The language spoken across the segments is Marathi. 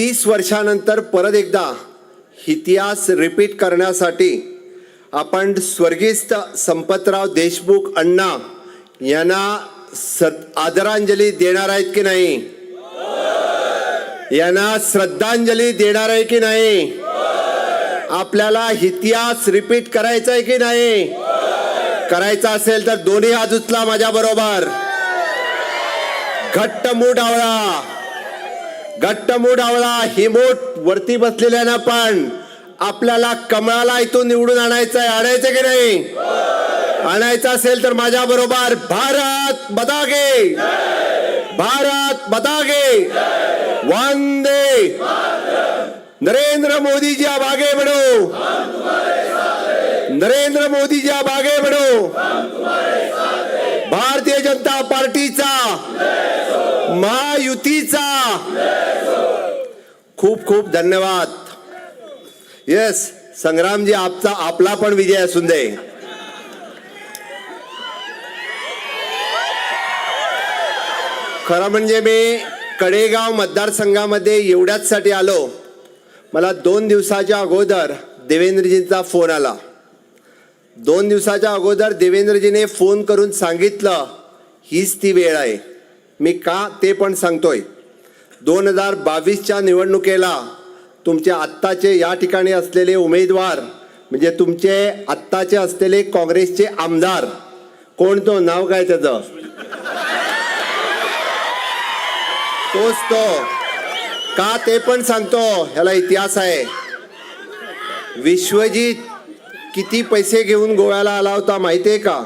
तीस वर्षानंतर परत एकदा इतिहास रिपीट करण्यासाठी आपण स्वर्गीस्त संपतराव देशमुख अण्णा यांना सत आदरांजली देणार आहेत की नाही? यांना श्रद्धांजली देणार आहे की नाही? आपल्याला इतिहास रिपीट करायचा आहे की नाही? करायचा असेल तर दोन्ही हात उचला माझ्या बरोबर. घट्ट मूठ आवळा. घट्ट मूठ आवळा वरती बसलेल्यांना पण आपल्याला कमळाला इथून निवडून आणायचं आणायचं की नाही? आणायचं असेल तर माझ्या बरोबर भारत बदागे. भारत बदागे. वंदे. नरेंद्र मोदी जी अब आगे बढ़ो नरेंद्र मोदी जी अब आगे बढ़ो भारतीय महायुतीचा खूप खूप धन्यवाद. येस संग्रामजी आपचा आपला पण विजय असून दे. खरं म्हणजे मी कडेगाव मतदारसंघामध्ये एवढ्याचसाठी आलो. मला दोन दिवसाच्या अगोदर देवेंद्रजींचा फोन आला. दोन दिवसाच्या अगोदर देवेंद्रजीने फोन करून सांगितलं हीच ती वेळ आहे. मी का ते पण सांगतोय. दोन हजार बावीसच्या निवडणुकीला तुमचे आत्ताचे या ठिकाणी असलेले उमेदवार म्हणजे तुमचे आत्ताचे असलेले काँग्रेसचे आमदार कोण तो? नाव काय त्याचं? तोच तो. का ते पण सांगतो? ह्याला इतिहास आहे. विश्वजीत किती पैसे घेऊन गोव्याला आला होता माहिती आहे का?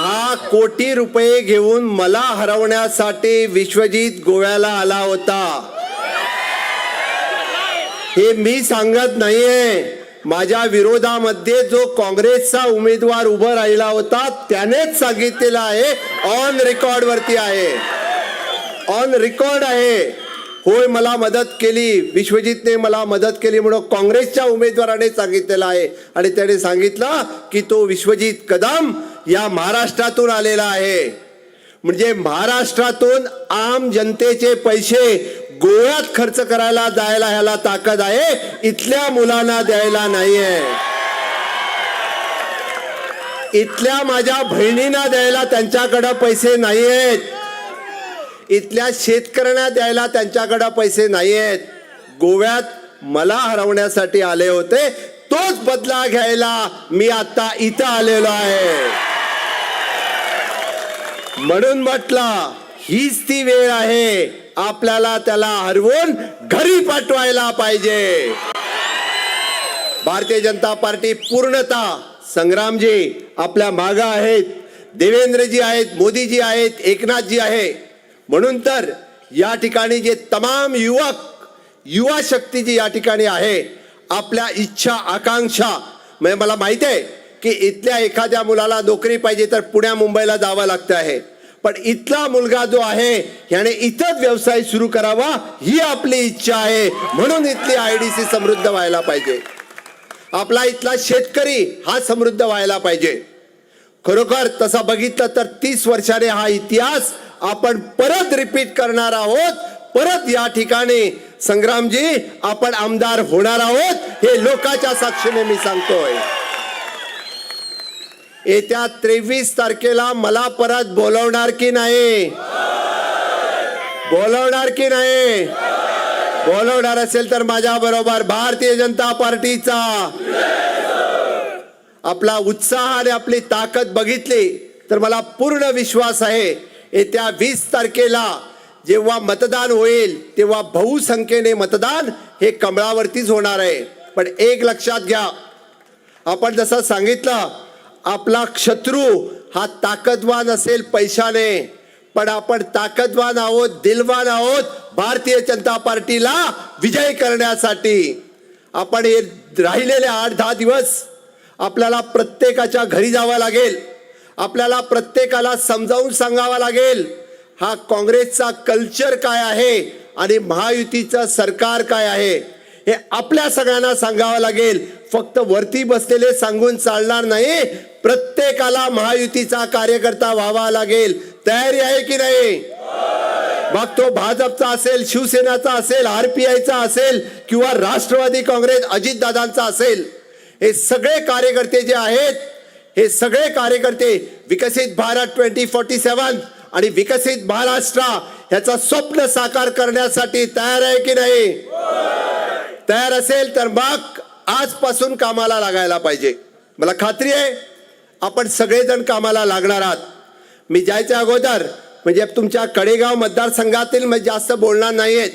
दहा कोटी रुपये घेऊन मला हरवण्यासाठी विश्वजीत गोव्याला आला होता. हे मी सांगत नाहीये. माझ्या विरोधामध्ये जो काँग्रेसचा उमेदवार उभं राहिला होता त्यानेच सांगितलेलं आहे ऑन रेकॉर्ड वरती आहे. ऑन रेकॉर्ड आहे. होय मला मदत केली. विश्वजितने मला मदत केली म्हणून काँग्रेसच्या उमेदवाराने सांगितलेलं आहे. आणि त्याने सांगितलं की तो विश्वजित कदम या महाराष्ट्रातून आलेला आहे. म्हणजे महाराष्ट्रातून आम जनतेचे पैसे गोव्यात खर्च करायला जायला ह्याला ताकद आहे. इथल्या मुलांना द्यायला नाहीये. इथल्या माझ्या बहिणींना द्यायला त्यांच्याकडं पैसे नाहीयेत. इथल्या शेतकऱ्यांना द्यायला त्यांच्याकडं पैसे नाहीयेत. गोव्यात मला हरवण्यासाठी आले होते. तोच बदला घ्यायला मी आता इथं आलेलो आहे. म्हणून म्हटलं हीच ती वेळ आहे. आपल्याला त्याला हरवून घरी पाठवायला पाहिजे. भारतीय जनता पार्टी पूर्णतः संग्रामजी आपल्या माग आहेत. देवेंद्रजी आहेत मोदीजी आहेत एकनाथजी आहे. म्हणून तर या ठिकाणी जे तमाम युवक युवा शक्ती जी या ठिकाणी आहे आपल्या इच्छा आकांक्षा म्हणजे मला माहिती आहे की इथल्या एखाद्या मुलाला नोकरी पाहिजे तर पुण्या मुंबईला जावं लागतं आहे. पण इथला मुलगा जो आहे याने इथंच व्यवसाय सुरू करावा ही आपली इच्छा आहे. म्हणून इथली आयडीसी समृद्ध व्हायला पाहिजे. आपला इथला शेतकरी हा समृद्ध व्हायला पाहिजे. खरोखर तसा बघितलं तर तीस वर्षाने हा इतिहास आपण परत रिपीट करणार आहोत. परत या ठिकाणी संग्रामजी आपण आमदार होणार आहोत हे लोकांच्या साक्षीने मी सांगतोय. येत्या त्रेवीस तारखेला मला परत बोलवणार की नाही? बोलवणार की नाही? बोलवणार असेल तर माझ्या बरोबर भारतीय जनता पार्टीचा. आपला उत्साह आणि आपली ताकद बघितली तर मला पूर्ण विश्वास आहे येत्या वीस तारखेला जेव्हा मतदान होईल तेव्हा बहुसंख्येने मतदान हे कमळावरतीच होणार आहे. पण एक लक्षात घ्या आपण जसं सांगितलं आपला शत्रू हा ताकदवान असेल पैशाने. पण आपण ताकदवान आहोत दिलवान आहोत भारतीय जनता पार्टीला विजय करण्यासाठी. आपण हे राहिलेले आठ दहा दिवस आपल्याला प्रत्येकाच्या घरी जावं लागेल. आपल्याला प्रत्येकाला समजावून सांगावा लागेल हा काँग्रेसचा कल्चर काय आहे आणि महायुतीचं सरकार काय आहे. हे आपल्या सगळ्यांना सांगावं लागेल. फक्त वरती बसलेले सांगून चालणार नाही. प्रत्येकाला महायुतीचा कार्यकर्ता व्हावा लागेल. तयारी आहे की नाही? मग तो भाजपचा असेल शिवसेनाचा असेल आरपीआयचा असेल किंवा राष्ट्रवादी काँग्रेस अजितदादांचा असेल हे सगळे कार्यकर्ते जे आहेत हे सगळे कार्यकर्ते विकसित भारत ट्वेंटी फोर्टी सेवन आणि विकसित महाराष्ट्र ह्याचा स्वप्न साकार करण्यासाठी तयार आहे की नाही? तयार असेल तर मग आजपासून कामाला लागायला पाहिजे. मला खात्री आहे आपण सगळेजण कामाला लागणार आहात. मी जायच्या अगोदर म्हणजे तुमच्या कडेगाव मतदारसंघातील मी जास्त बोलणार नाही आहेत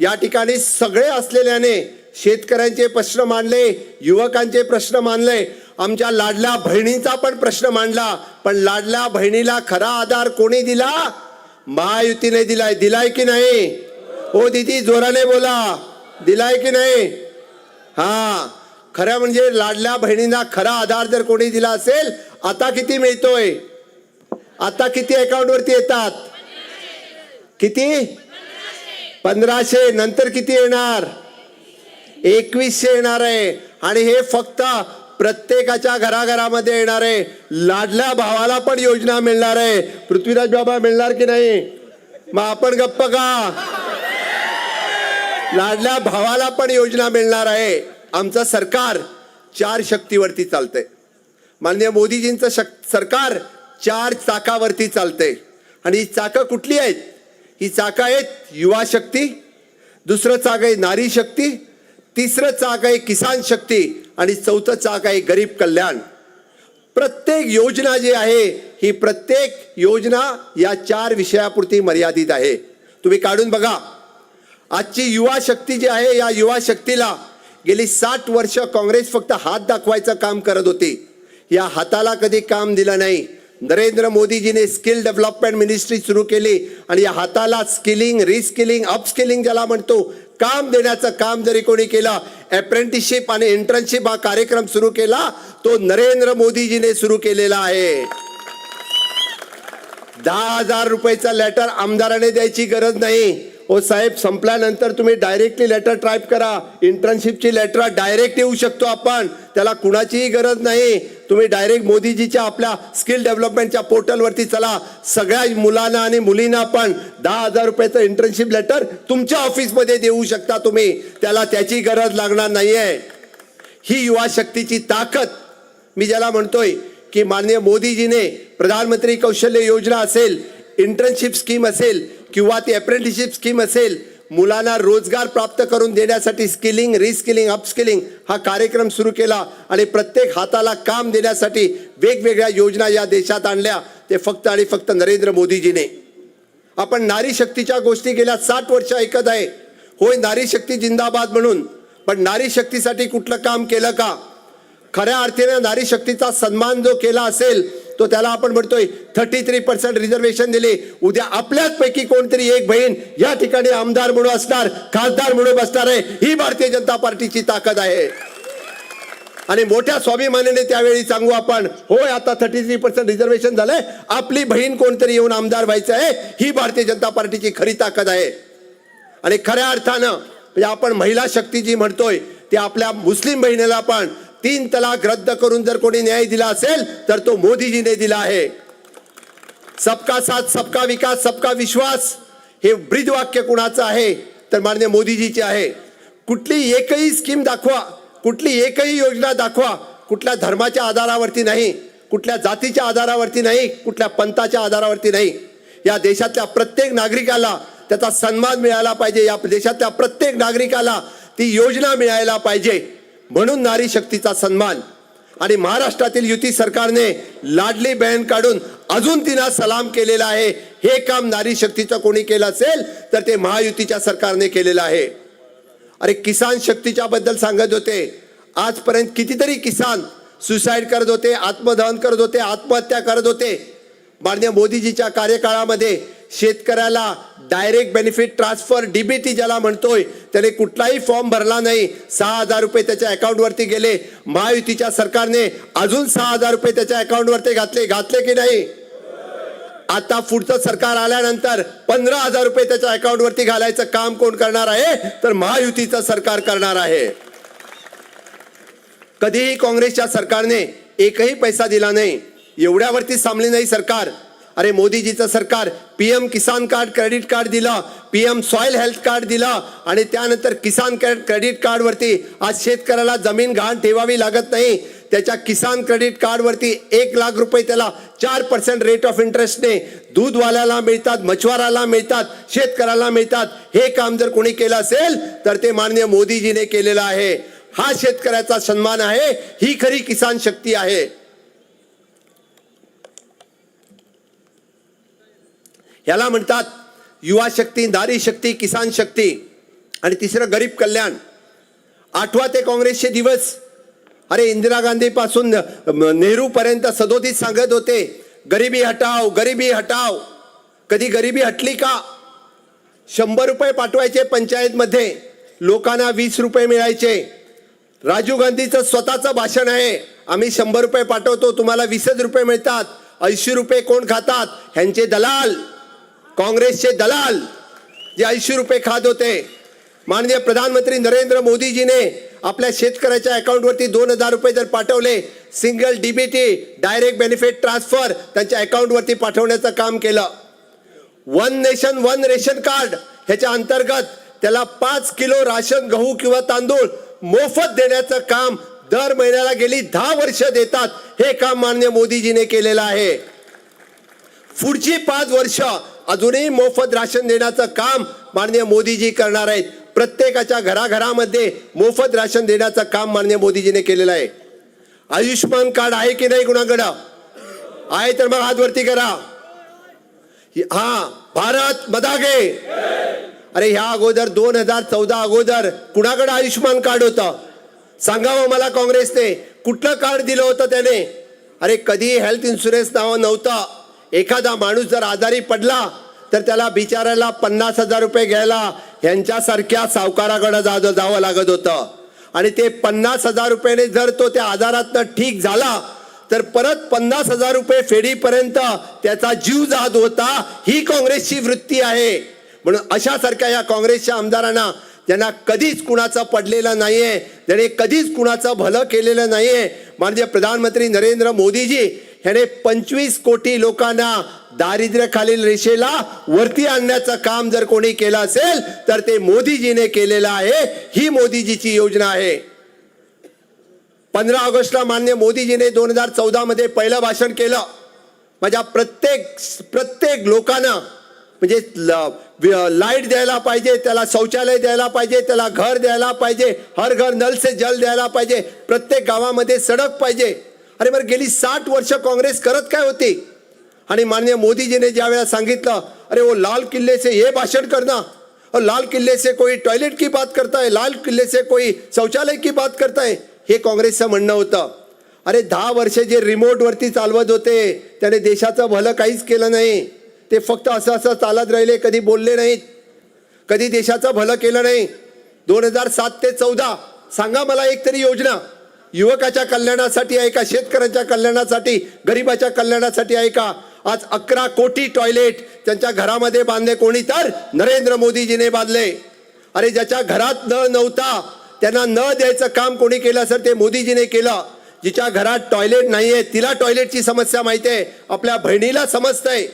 या ठिकाणी सगळे असलेल्याने शेतकऱ्यांचे प्रश्न मांडले युवकांचे प्रश्न मांडले आमच्या लाडल्या बहिणीचा पण प्रश्न मांडला. पण लाडल्या बहिणीला खरा आधार कोणी दिला? महायुतीने दिलाय. दिलाय की नाही? हो दिदी जोराने बोला. दिलाय की नाही? हा. खरं म्हणजे लाडल्या बहिणींना खरा आधार जर कोणी दिला असेल आता किती मिळतोय? आता किती अकाउंट वरती येतात? किती? पंधराशे. नंतर किती येणार? एकवीसशे येणार आहे. आणि हे फक्त प्रत्येकाच्या घराघरामध्ये येणार आहे. लाडल्या भावाला पण योजना मिळणार आहे. पृथ्वीराज बाबा मिळणार की नाही? मग आपण गप्प का? लाडल्या भावाला पण योजना मिळणार आहे. आमचं सरकार चार शक्तीवरती चालतंय. माननीय मोदीजींचं शक सरकार चार चाकावरती चालतंय. आणि ही चाकं कुठली आहेत? ही चाकं आहेत युवा शक्ती दुसरं चाक आहे नारी शक्ती तिसरं चाक आहे किसान शक्ती आणि चौथं चाक आहे गरीब कल्याण. प्रत्येक योजना जी आहे ही प्रत्येक योजना या चार विषयापुरती मर्यादित आहे. तुम्ही काढून बघा. आजची युवा शक्ती जी आहे या युवा शक्तीला गेली साठ वर्ष काँग्रेस फक्त हात दाखवायचं काम करत होती. या हाताला कधी काम दिलं नाही. नरेंद्र मोदीजीने स्किल डेव्हलपमेंट मिनिस्ट्री सुरू केली आणि या हाताला स्किलिंग रिस्किलिंग अपस्किलिंग ज्याला म्हणतो काम देण्याचं काम जरी कोणी केलं अप्रेंटिसशिप आणि इंटर्नशिप हा कार्यक्रम सुरू केला तो नरेंद्र मोदीजीने सुरू केलेला आहे. दहा हजार रुपयाचा लेटर आमदाराने द्यायची गरज नाही. ओ साहेब संपल्यानंतर तुम्ही डायरेक्टली लेटर टाईप करा. इंटर्नशिपची लेटर डायरेक्ट येऊ शकतो आपण. त्याला कुणाचीही गरज नाही. तुम्ही डायरेक्ट मोदीजीच्या आपल्या स्किल डेव्हलपमेंटच्या पोर्टलवरती चला. सगळ्या मुलांना आणि मुलींना पण दहा हजार रुपयाचं इंटर्नशिप लेटर तुमच्या ऑफिसमध्ये देऊ शकता तुम्ही. त्याला त्याची गरज लागणार नाही आहे ही युवा शक्तीची ताकद. मी ज्याला म्हणतोय की माननीय मोदीजीने प्रधानमंत्री कौशल्य योजना असेल इंटर्नशिप स्कीम असेल किंवा ती अप्रेंटिसशिप स्कीम असेल मुलांना रोजगार प्राप्त करून देण्यासाठी स्किलिंग रिस्किलिंग अपस्किलिंग हा कार्यक्रम सुरू केला आणि प्रत्येक हाताला काम देण्यासाठी वेगवेगळ्या योजना या देशात आणल्या. ते फक्त आणि फक्त नरेंद्र मोदीजीने. आपण नारी शक्तीच्या गोष्टी गेल्या साठ वर्ष ऐकत आहे. होय नारी शक्ती जिंदाबाद म्हणून पण नारी शक्तीसाठी कुठलं काम केलं का? खऱ्या अर्थाने नारी शक्तीचा सन्मान जो केला असेल तो त्याला आपण म्हणतोय थर्टी थ्री पर्सेंट रिझर्वेशन दिले. उद्या आपल्याच पैकी कोणतरी एक बहीण या ठिकाणी आमदार म्हणून असणार खासदार म्हणून बसणार आहे. ही भारतीय जनता पार्टीची ताकद आहे. आणि मोठ्या स्वाभिमानाने त्यावेळी सांगू आपण होय आता थर्टी थ्री पर्सेंट रिझर्वेशन झालंय. आपली बहीण कोणतरी येऊन आमदार व्हायचं आहे ही भारतीय जनता पार्टीची खरी ताकद आहे. आणि खऱ्या अर्थानं म्हणजे आपण महिला शक्ती जी म्हणतोय ती आपल्या मुस्लिम बहिणीला पण तीन तलाक रद्द करून जर कोणी न्याय दिला असेल तर तो मोदीजीने दिला आहे. सबका साथ सबका विकास सबका विश्वास हे ब्रीदवाक्य कुणाचं आहे? तर माननीय मोदीजीचे आहे. कुठली एकही स्कीम दाखवा कुठली एकही योजना दाखवा कुठल्या धर्माच्या आधारावरती नाही कुठल्या जातीच्या आधारावरती नाही कुठल्या पंथाच्या आधारावरती नाही. या देशातल्या प्रत्येक नागरिकाला त्याचा सन्मान मिळायला पाहिजे. या देशातल्या प्रत्येक नागरिकाला ती योजना मिळायला पाहिजे. म्हणून नारी शक्तीचा सन्मान आणि महाराष्ट्रातील युती सरकारने लाडली बहन काढून अजून तिला सलाम केलेला आहे. हे काम नारी शक्तीचं कोणी केलं असेल तर ते महायुतीच्या सरकारने केलेलं आहे. अरे किसान शक्तीच्या बद्दल सांगत होते. आजपर्यंत कितीतरी किसान सुसाईड करत होते आत्मदहन करत होते आत्महत्या करत होते. माननीय मोदीजीच्या कार्यकाळामध्ये शेतकऱ्याला डायरेक्ट बेनिफिट ट्रान्सफर डीबीटी ज्याला म्हणतोय त्याने कुठलाही फॉर्म भरला नाही. सहा हजार रुपये त्याच्या अकाउंटवरती गेले. महायुतीच्या सरकारने अजून सहा हजार रुपये त्याच्या अकाउंटवरती घातले. घातले की नाही? आता पुढचं सरकार आल्यानंतर पंधरा हजार रुपये त्याच्या अकाउंटवरती घालायचं काम कोण करणार आहे? तर महायुतीचं सरकार करणार आहे. कधीही काँग्रेसच्या सरकारने एकही पैसा दिला नाही. एवढ्यावरती थांबली नाही सरकार. अरे मोदीजीचं सरकार P M Kisan card credit card दिलं पीएम सॉइल हेल्थ कार्ड दिलं आणि त्यानंतर किसान क्रेडिट कार्डवरती आज शेतकऱ्याला जमीन घाण ठेवावी लागत नाही. त्याच्या किसान क्रेडिट कार्डवरती एक लाख रुपये त्याला चार पर्सेंट रेट ऑफ इंटरेस्टने दूधवाल्याला मिळतात मछवाराला मिळतात शेतकऱ्याला मिळतात. हे काम जर कोणी केलं असेल तर ते माननीय मोदीजीने केलेलं आहे. हा शेतकऱ्याचा सन्मान आहे ही खरी किसान शक्ती आहे. ह्याला म्हणतात युवा शक्ती नारी शक्ती किसान शक्ती आणि तिसरं गरीब कल्याण. आठवा ते काँग्रेसचे दिवस. अरे इंदिरा गांधीपासून नेहरूपर्यंत सदोतीत सदोदित सांगत होते गरिबी हटाव गरिबी हटाव कधी गरिबी हटली का? शंभर रुपये पाठवायचे पंचायतमध्ये लोकांना वीस रुपये मिळायचे. राजीव गांधीचं स्वतःचं भाषण आहे आम्ही शंभर रुपये पाठवतो तुम्हाला वीसच रुपये मिळतात ऐंशी रुपये कोण खातात? ह्यांचे दलाल. काँग्रेसचे दलाल जे ऐंशी रुपये खात होते. माननीय प्रधानमंत्री नरेंद्र मोदीजीने आपल्या शेतकऱ्याच्या अकाउंटवरती दोन हजार रुपये जर पाठवले single DBT direct benefit transfer त्यांच्या अकाउंटवरती पाठवण्याचं काम केलं. One nation one ration card ह्याच्या अंतर्गत त्याला पाच किलो राशन गहू किंवा तांदूळ मोफत देण्याचं काम दर महिन्याला गेली दहा वर्ष देतात. हे काम माननीय मोदीजीने केलेलं आहे. पुढची पाच वर्ष अजूनही मोफत राशन देण्याचं काम माननीय मोदीजी करणार आहेत. प्रत्येकाच्या घराघरामध्ये मोफत राशन देण्याचं काम माननीय मोदीजीने केलेलं आहे. आयुष्यमान कार्ड आहे की नाही कुणाकडं? आहे तर मग हात वरती करा. हा भारत मदागे अरे ह्या अगोदर दोन हजार चौदा अगोदर कुणाकडे आयुष्यमान कार्ड होतं? सांगावं मला काँग्रेसने. कुठलं कार्ड दिलं होतं त्याने? अरे कधी हेल्थ इन्शुरन्स नावं नव्हतं. एखादा माणूस जर आजारी पडला तर त्याला बिचारायला पन्नास हजार रुपये घ्यायला ह्यांच्यासारख्या सावकाराकडे जा जावं लागत होतं. आणि ते पन्नास हजार रुपयाने जर तो त्या आजारातनं ठीक झाला तर परत पन्नास हजार रुपये फेडीपर्यंत त्याचा जीव जात होता ही काँग्रेसची वृत्ती आहे. म्हणून अशासारख्या या काँग्रेसच्या आमदारांना ज्यांना कधीच कुणाचं पडलेलं नाहीये ज्याने कधीच कुणाचं भलं केलेलं नाहीये माननीय प्रधानमंत्री नरेंद्र मोदीजी ह्याने पंचवीस कोटी लोकांना दारिद्र्यखालील रेषेला वरती आणण्याचं काम जर कोणी केलं असेल तर ते मोदीजीने केलेलं आहे. ही मोदीजीची योजना आहे. पंधरा ऑगस्टला मान्य मोदीजीने दोन हजार चौदा मध्ये पहिलं भाषण केलं. माझ्या प्रत्येक प्रत्येक लोकांना म्हणजे लाइट द्यायला पाहिजे त्याला शौचालय द्यायला पाहिजे त्याला घर द्यायला पाहिजे हर घर नल से जल द्यायला पाहिजे प्रत्येक गावामध्ये सडक पाहिजे. अरे बरं गेली साठ वर्ष काँग्रेस करत काय होती? आणि माननीय मोदीजीने ज्या वेळेला सांगितलं अरे वो लाल किल्ले से हे भाषण करना और लाल किल्ले से कोई टॉयलेट की बात करता है लाल किल्ले से कोई शौचालय की बात करता है हे काँग्रेसचं म्हणणं होतं. अरे दहा वर्षे जे रिमोटवरती चालवत होते त्याने देशाचं भलं काहीच केलं नाही. ते फक्त असं असं चालत राहिले कधी बोलले नाहीत. कधी देशाचं भलं केलं नाही. दोन हजार सात ते चौदा सांगा मला एक तरी योजना. युवकाच्या कल्याणासाठी आहे का? शेतकऱ्यांच्या कल्याणासाठी? गरिबाच्या कल्याणासाठी आहे का? आज अकरा कोटी टॉयलेट त्यांच्या घरामध्ये बांधले कोणी तर नरेंद्र मोदीजीने बांधले. अरे ज्याच्या घरात नळ नव्हता त्यांना न द्यायचं काम कोणी केलं असेल ते मोदीजीने केलं. जिच्या घरात टॉयलेट नाही आहे तिला टॉयलेटची समस्या माहिती आहे. आपल्या बहिणीला समजतंय.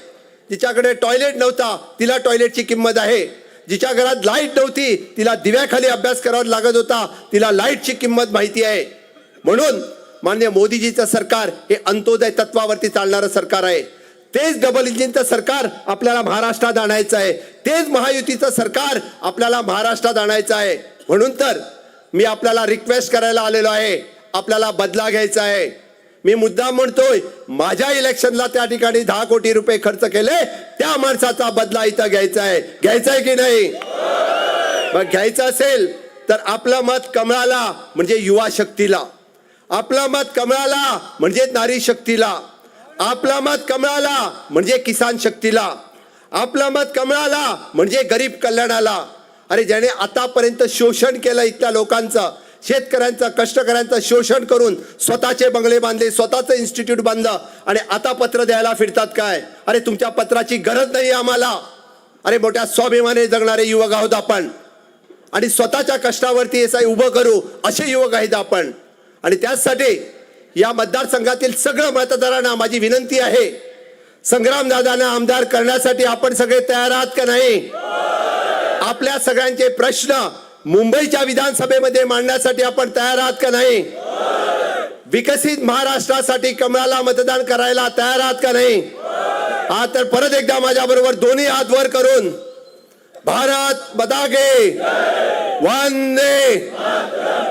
जिच्याकडे टॉयलेट नव्हता तिला टॉयलेटची किंमत आहे. जिच्या घरात लाइट नव्हती तिला दिव्याखाली अभ्यास करावा लागत होता तिला लाईटची किंमत माहिती आहे. म्हणून मान्य मोदीजीचं सरकार हे अंत्योदय तत्वावरती चालणारं सरकार आहे. तेच डबल इंजिनचं सरकार आपल्याला महाराष्ट्रात आणायचं आहे. तेच महायुतीचं सरकार आपल्याला महाराष्ट्रात आणायचं आहे. म्हणून तर मी आपल्याला रिक्वेस्ट करायला आलेलो आहे. आपल्याला बदला घ्यायचा आहे. मी मुद्दा म्हणतोय माझ्या इलेक्शनला त्या ठिकाणी दहा कोटी रुपये खर्च केले त्या माणसाचा बदला इथं घ्यायचा आहे. घ्यायचा आहे की नाही? मग घ्यायचं असेल तर आपलं मत कमळाला म्हणजे युवा शक्तीला. आपला मत कमळाला म्हणजे नारी शक्तीला. आपला मत कमळाला म्हणजे किसान शक्तीला. आपलं मत कमळाला म्हणजे गरीब कल्याणाला. अरे ज्याने आतापर्यंत शोषण केलं इथल्या लोकांचं शेतकऱ्यांचं कष्टकऱ्यांचं शोषण करून स्वतःचे बंगले बांधले स्वतःचं इन्स्टिट्यूट बांधलं आणि आता पत्र द्यायला फिरतात काय? अरे तुमच्या पत्राची गरज नाही आम्हाला. अरे मोठ्या स्वाभिमाने जगणारे युवक आहोत आपण. आणि स्वतःच्या कष्टावरती एस आय उभं करू असे युवक आहेत आपण. आणि त्याचसाठी या मतदारसंघातील सगळं मतदारांना माझी विनंती आहे संग्रामदादांना आमदार करण्यासाठी आपण सगळे तयार आहात का नाही? आपल्या सगळ्यांचे प्रश्न मुंबईच्या विधानसभेमध्ये मांडण्यासाठी आपण तयार आहात का नाही? विकसित महाराष्ट्रासाठी कमळाला मतदान करायला तयार आहात का नाही? हा तर परत एकदा माझ्या बरोबर दोन्ही हात वर करून भारत बदागे. वंदे.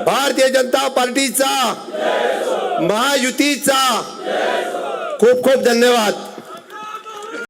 भारतीय जनता पार्टीचा. महायुतीचा. खूप खूप धन्यवाद.